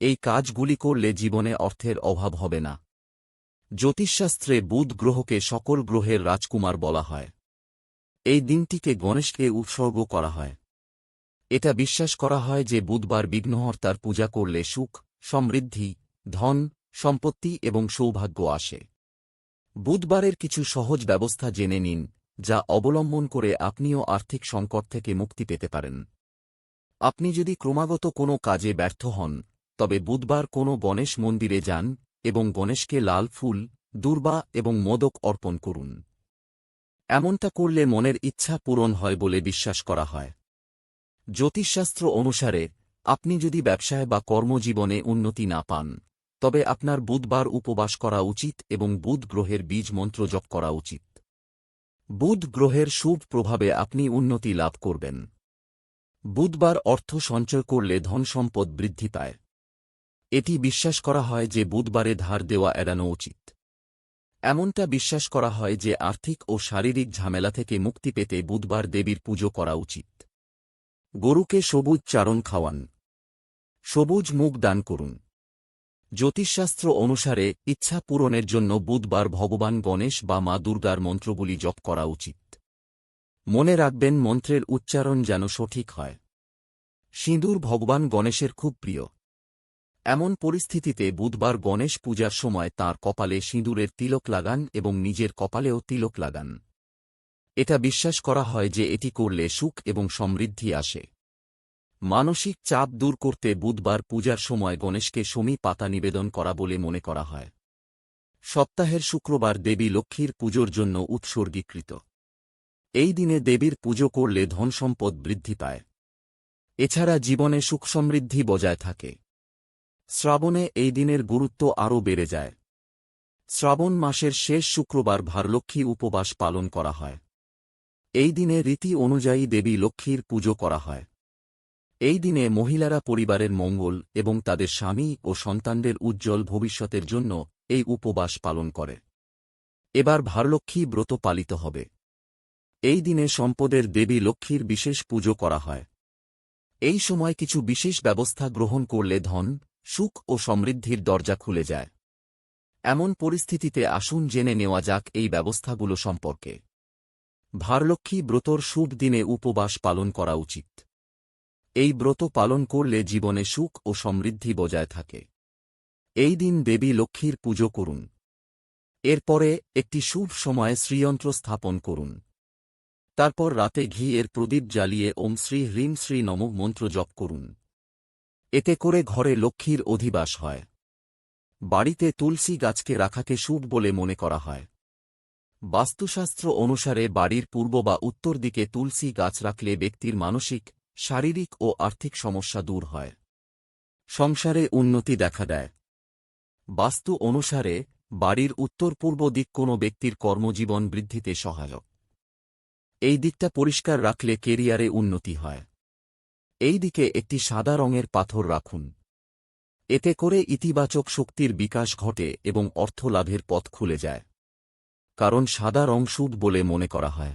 এই কাজগুলি করলে জীবনে অর্থের অভাব হবে না। জ্যোতিষশাস্ত্রে বুধ গ্রহকে সকল গ্রহের রাজকুমার বলা হয়। এই দিনটিকে গণেশকে উৎসর্গ করা হয়। এটা বিশ্বাস করা হয় যে বুধবার বিঘ্নহর্তার পূজা করলে সুখ, সমৃদ্ধি, ধন, সম্পত্তি এবং সৌভাগ্য আসে। বুধবারের কিছু সহজ ব্যবস্থা জেনে নিন, যা অবলম্বন করে আপনিও আর্থিক সংকট থেকে মুক্তি পেতে পারেন। আপনি যদি ক্রমাগত কোনো কাজে ব্যর্থ হন তবে বুধবার কোনো গণেশ মন্দিরে যান এবং গণেশকে লাল ফুল, দুর্বা এবং মোদক অর্পণ করুন। এমনটা করলে মনের ইচ্ছা পূরণ হয় বলে বিশ্বাস করা হয়। জ্যোতিষশাস্ত্র অনুসারে, আপনি যদি ব্যবসায় বা কর্মজীবনে উন্নতি না পান, তবে আপনার বুধবার উপবাস করা উচিত এবং বুধ গ্রহের বীজ মন্ত্র জপ করা উচিত। বুধ গ্রহের শুভ প্রভাবে আপনি উন্নতি লাভ করবেন। বুধবার অর্থ সঞ্চয় করলে ধন সম্পদ বৃদ্ধি পায়। এটি বিশ্বাস করা হয় যে বুধবারে ধার দেওয়া এড়ানো উচিত। এমনটা বিশ্বাস করা হয় যে আর্থিক ও শারীরিক ঝামেলা থেকে মুক্তি পেতে বুধবার দেবীর পুজো করা উচিত। গরুকে সবুজ চারণ খাওয়ান। সবুজ মুখ দান করুন। জ্যোতিষশাস্ত্র অনুসারে ইচ্ছা পূরণের জন্য বুধবার ভগবান গণেশ বা মা দুর্গার মন্ত্রগুলি জপ করা উচিত। মনে রাখবেন মন্ত্রের উচ্চারণ যেন সঠিক হয়। সিঁদুর ভগবান গণেশের খুব প্রিয়। এমন পরিস্থিতিতে বুধবার গণেশ পূজার সময় তার কপালে সিঁদুরের তিলক লাগান এবং নিজের কপালেও তিলক লাগান। এটা বিশ্বাস করা হয় যে এটি করলে সুখ এবং সমৃদ্ধি আসে। মানসিক চাপ দূর করতে বুধবার পূজার সময় গণেশকে সমী পাতা নিবেদন করা বলে মনে করা হয়। সপ্তাহের শুক্রবার দেবী লক্ষ্মীর পুজোর জন্য উৎসর্গীকৃত। এই দিনে দেবীর পুজো করলে ধনসম্পদ বৃদ্ধি পায়। এছাড়া জীবনে সুখ সমৃদ্ধি বজায় থাকে। শ্রাবণে এই দিনের গুরুত্ব আরও বেড়ে যায়। শ্রাবণ মাসের শেষ শুক্রবার ভারলক্ষ্মী উপবাস পালন করা হয়। এই দিনে রীতি অনুযায়ী দেবী লক্ষ্মীর পুজো করা হয়। এই দিনে মহিলারা পরিবারের মঙ্গল এবং তাদের স্বামী ও সন্তানদের উজ্জ্বল ভবিষ্যতের জন্য এই উপবাস পালন করে। এবার ভারলক্ষ্মী ব্রত পালিত হবে। এই দিনে সম্পদের দেবী লক্ষ্মীর বিশেষ পুজো করা হয়। এই সময় কিছু বিশেষ ব্যবস্থা গ্রহণ করলে ধন সুখ ও সমৃদ্ধির দরজা খুলে যায়। এমন পরিস্থিতিতে আসুন জেনে নেওয়া যাক এই ব্যবস্থাগুলো সম্পর্কে। ভারলক্ষ্মী ব্রতর শুভ দিনে উপবাস পালন করা উচিত। এই ব্রত পালন করলে জীবনে সুখ ও সমৃদ্ধি বজায় থাকে। এই দিন দেবী লক্ষ্মীর পুজো করুন। এরপরে একটি শুভ সময়ে শ্রীযন্ত্র স্থাপন করুন। তারপর রাতে ঘি এর প্রদীপ জ্বালিয়ে ওম শ্রী হ্রিম শ্রী নম মন্ত্র জপ করুন। এতে করে ঘরে লক্ষ্মীর অধিবাস হয়। বাড়িতে তুলসী গাছকে রাখাকে শুভ বলে মনে করা হয়। বাস্তুশাস্ত্র অনুসারে বাড়ির পূর্ব বা উত্তর দিকে তুলসী গাছ রাখলে ব্যক্তির মানসিক, শারীরিক ও আর্থিক সমস্যা দূর হয়। সংসারে উন্নতি দেখা দেয়। বাস্তু অনুসারে বাড়ির উত্তর পূর্ব দিক কোনো ব্যক্তির কর্মজীবন বৃদ্ধিতে সহায়ক। এই দিকটা পরিষ্কার রাখলে কেরিয়ারে উন্নতি হয়। এই দিকে একটি সাদা রঙের পাথর রাখুন। এতে করে ইতিবাচক শক্তির বিকাশ ঘটে এবং অর্থ লাভের পথ খুলে যায়। কারণ সাদা রং শুভ বলে মনে করা হয়।